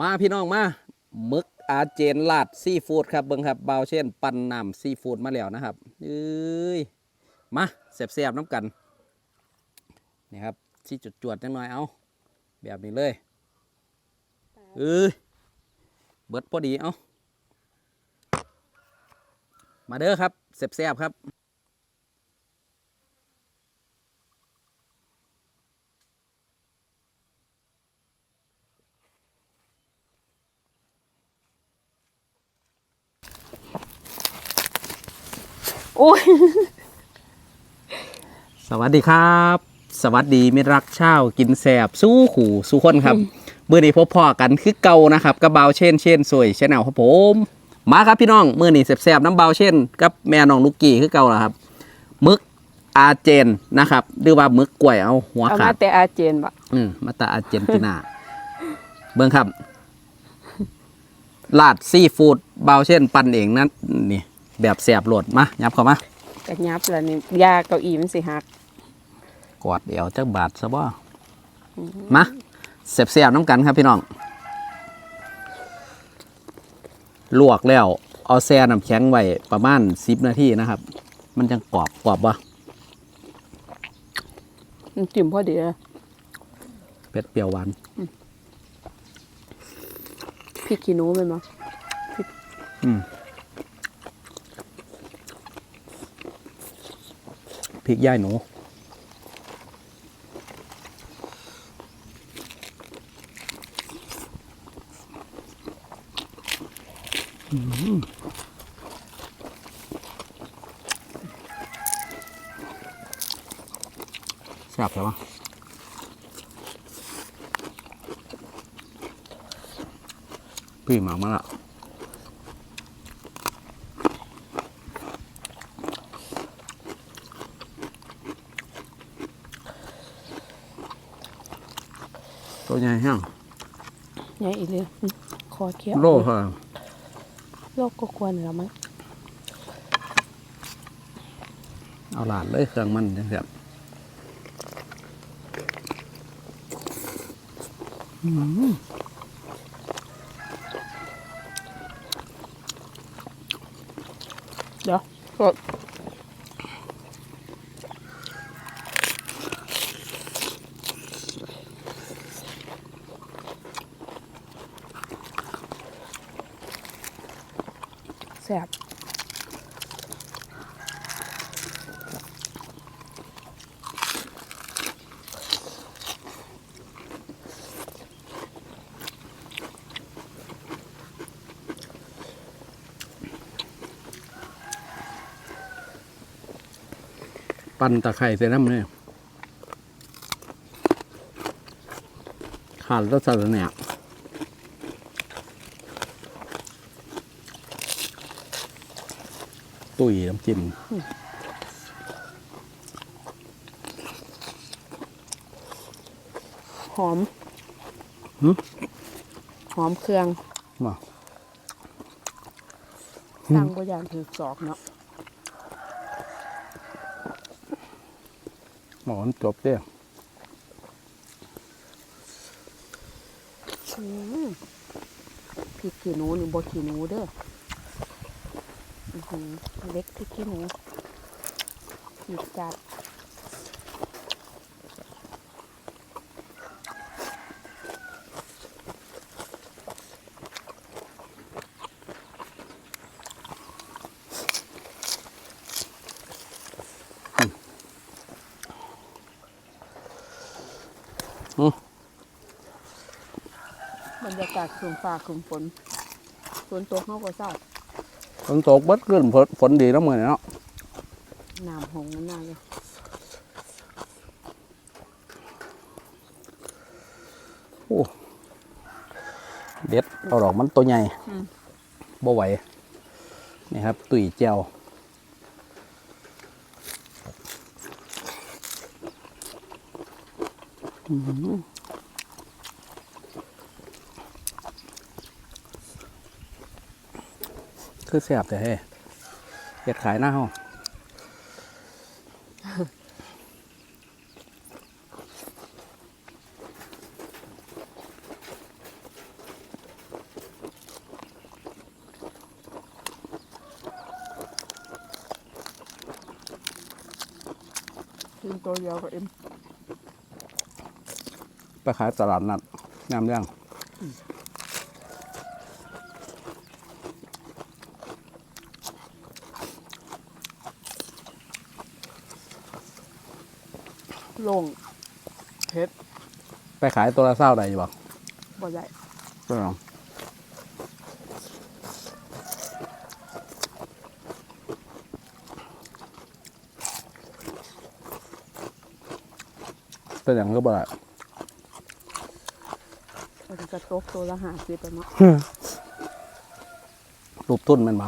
มาพี่น้องมาหมึกอาเจนลาดซีฟู้ดครับเบิ้งครับเบาเช่น ปันน้ำซีฟู้ดมาแล้วนะครับเอ้ยมาแซ่บๆน้ำกันนี่ครับที่จุดจวดๆจังหน่อยเอาแบบนี้เลยเอ้ยเบิดพอดีเอามาเด้อครับแซ่บๆครับ โอ้ยสวัสดีครับ สวัสดีมิตรรักเช่าวกินแสบสู้ขู่สู้คนครับเมื่อนี้พบพ่อกันคือเก่านะครับกับเบาวเช่นเช่นสวยชแนลครับผม มาครับพี่น้องเมื่อนี้แสบๆน้ำเบาวเช่น กับแม่น้องลูกกี้คือเก่าแล้วครับมึกอาเจนนะครับหรือว่ามึกกล้วยเอาหัวเอาขามาดแต่อาเจนบะอืมมาตาอาร์เจนตินาเบิ่งครับ ลาดซีฟู้ดเบาเช่นปั่นเองนั่นนี่ แบบแสบโหลดมายับเข้ามา กระยับแล้วนี่ยาเก้าอี้มันสิหักกอดเดียวจักบาทซะบ่มาแสบๆน้ำกันครับพี่น้อง ลวกแล้ว เอาแช่น้ำแข็งไว้ประมาณสิบนาทีนะครับ มันจังกรอบกรอบบ่มันจิ้มพอดีเลยเผ็ดเปรี้ยวหวาน พริกขี้หนูแมันบ่พริกย่ายหนูแซ่บใช่ปะ พี่หมามาละตัวใหญ่แห้งเนี่ยอีเลยอืมคอเคี้ยวโลค่ะโลกก็ควรแล้วมั้งเอาหลาดเลยเครื่องมันจังครับเดี๋ ย ปั่นตะไคร้ใส่น้ำเนี่ยขาดรสชาติเนี่ยตุ๋ยน้ำจิ้มหอมหึหอมเครื่องว่าสั่งก็อย่างถือสอกเนาะ หมอนจบเด้ออืมพริกขี้หนูนี่บ่ขี้หนูเด้ออื้อหือเล็กพริกขี้หนูหยิบจัด บรรยากาศครึมฟ้าครึมฝนฝนตกเขาก็เศร้าฝนตกเบิดขึ้นฝนฝนดีแล้วมือนี้เนาะน้ำหงมันน่าเลยโอ้เด็ดเอาดอกมันตัวใหญ่บ่ไหวนี่ครับ ตุ๋ยเจียวอื้อหือ คือแสบแต่เฮ้เห็ดขายหน้าห้องกินตัวยาวกับเอ็มไปขายตลาดนัดงามยัง ลงเพชรไปขายตัวละเศร้าใดอยู่บ่บ่ใหญ่ก็ลองเป็นอย่างก็บ่ได้มันจะตกตัวละห้าสิบไปเนาะรูปตุ้นแมันม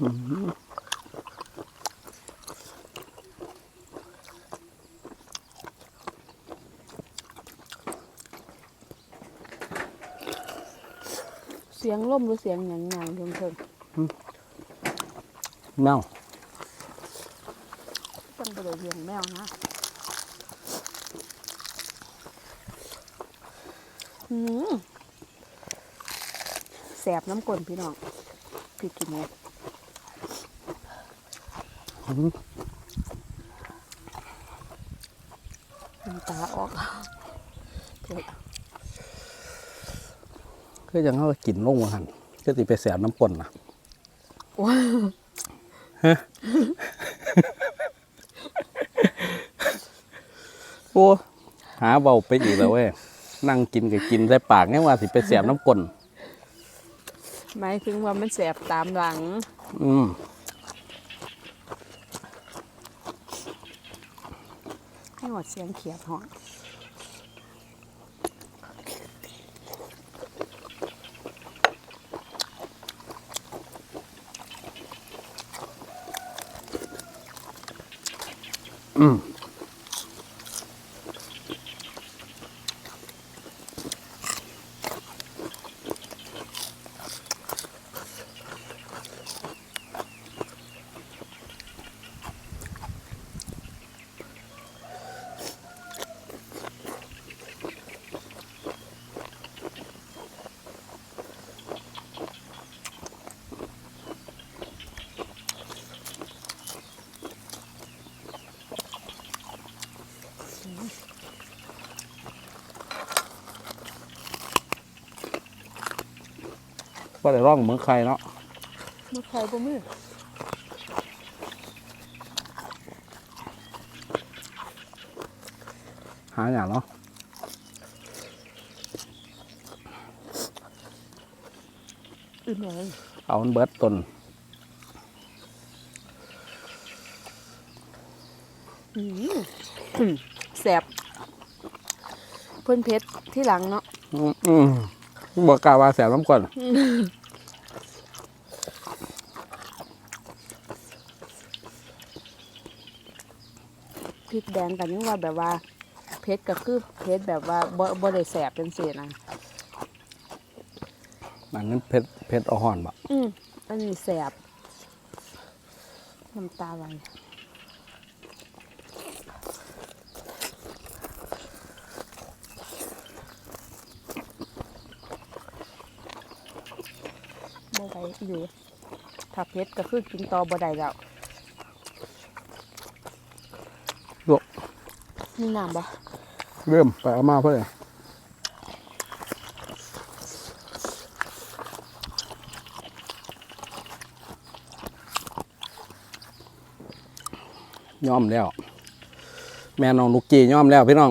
เสียงล่มหรือเสียงหยังไงเพิ่งเพิ่งแมวจังไปเลยเลี้ยงแมวนะอืมแสบน้ำกลนพี่น้องพี่กินเนี่ย น้ำตาออกเผ็ดคือยังเขากินลงมาหันก็ติไปแสบน้ำปนนะว้าโอ้หาเบาไปอีกแล้วเว้ยนั่งกินกับกินได้ปากเนี่ยว่าสิไปแสบน้ำปนหมายถึงว่ามันแสบตามหลัง อืม ห้หมดเสียงเขียดหอนอืมก็ ได้ร่องเหมือนใครเนาะมือใครบ่มือหาอย่างเนาะอื่นเลยเอามันเบิดตนอืมแสบเพิ่นเพชรที่หลังเนาะอืมอืมบอกกล่าวว่าแสบน้ำก่อน พริกแดงกันยังว่าแบบว่าเพชรก็คือเพชรแบบว่าบ่บ่ได้แสบเป็นเศษนะอันนั้นเพชรเพชรเอาห่อนบะอืมอันนี้แสบน้ำตาไหลบ่ไหวอยู่ถ้าเพชรก็คือกินต่อบ่ได้แล้ว ลูกมีน้ำบ่เริ่มไปเอามาเพื่อนย่อมแล้ว แม่น้องลูกกี้ย่อมแล้วพี่น้อง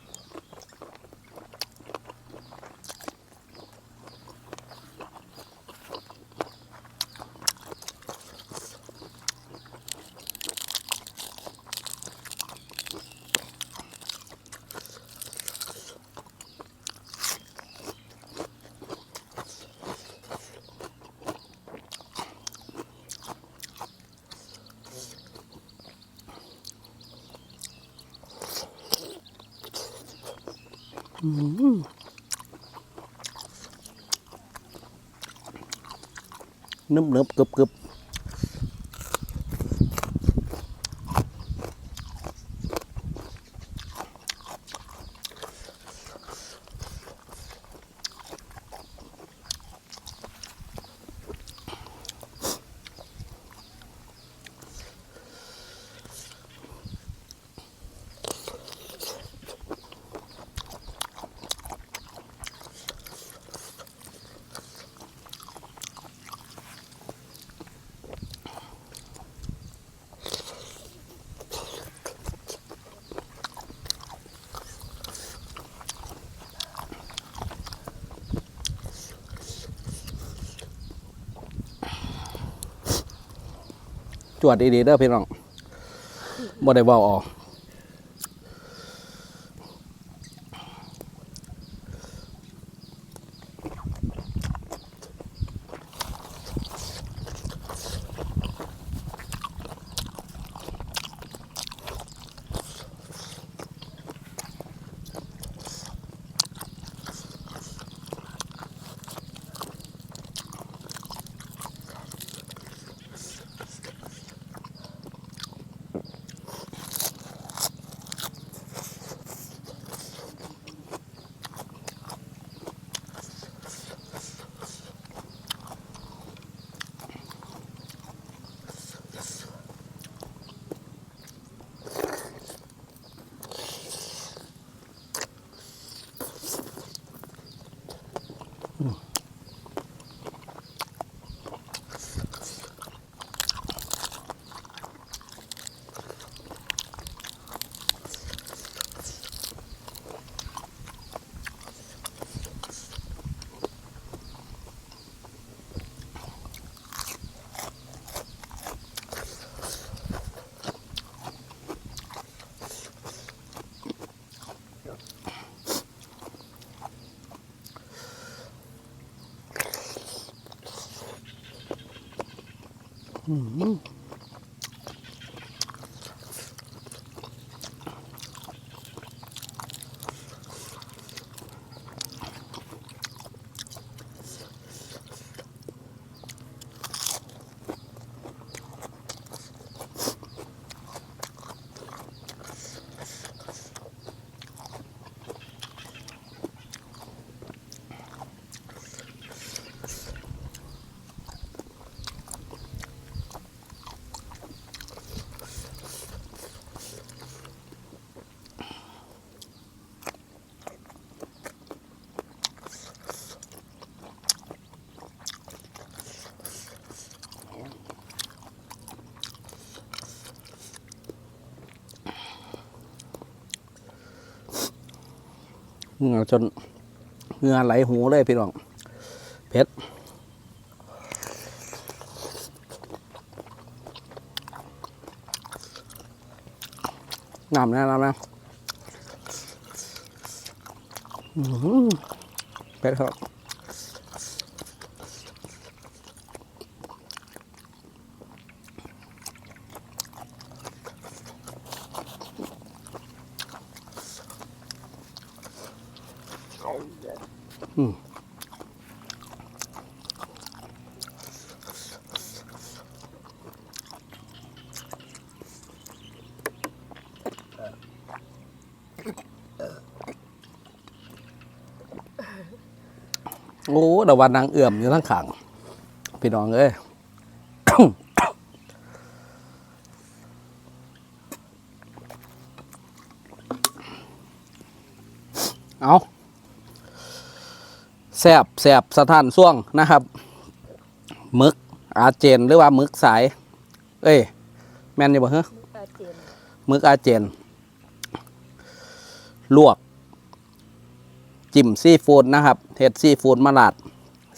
อนึบนึบกรึบกรึบ จวดดีๆเด้อพี่น้องบ่ได้เว้าออก เห จนเงื่อไหลหูเลยพี่น้องเผ็ดงามนะงามนะเผ็ดครับ โอ้ดาวันนางเอื่อมอยู่ทั้งขางพี่น้องเอ้ยเอา แซบแซบสถานส่วงนะครับหมึกอาเจนหรือว่าหมึกสาย เอ้ย แม่นอยู่บ่เหรออาเจียนหมึกอาเจน ลวก จิ้มซีฟู้ดนะครับเห็ดซีฟู้ดมาลาด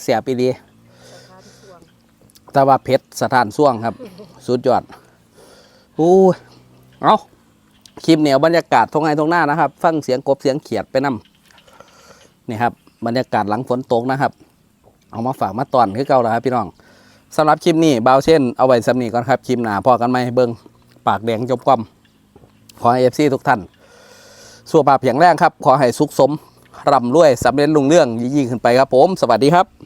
เสียปีดีสถานช่วงแต่ว่าเพชรสถานส่วงครับ สุดยอดอู้ยเอาคลิปเหนียวบรรยากาศทงไงทงหน้านะครับ ฟังเสียงกบเสียงเขียดไปนำนี่ครับ บรรยากาศหลังฝนตกนะครับ เอามาฝากมาตอนคือเก่าแล้วครับพี่น้องสำหรับคลิปนี้เบาเช่นเอาไว้สำนีก่อนครับคลิปหนาพอกันไหมเบิงปากแดงจบความขอให้เอฟซีทุกท่านสุขภาพแข็งแรงครับ ขอให้สุขสมร่ำรวยสำเร็จลุงเรื่องยิ่งขึ้นไปครับผม สวัสดีครับ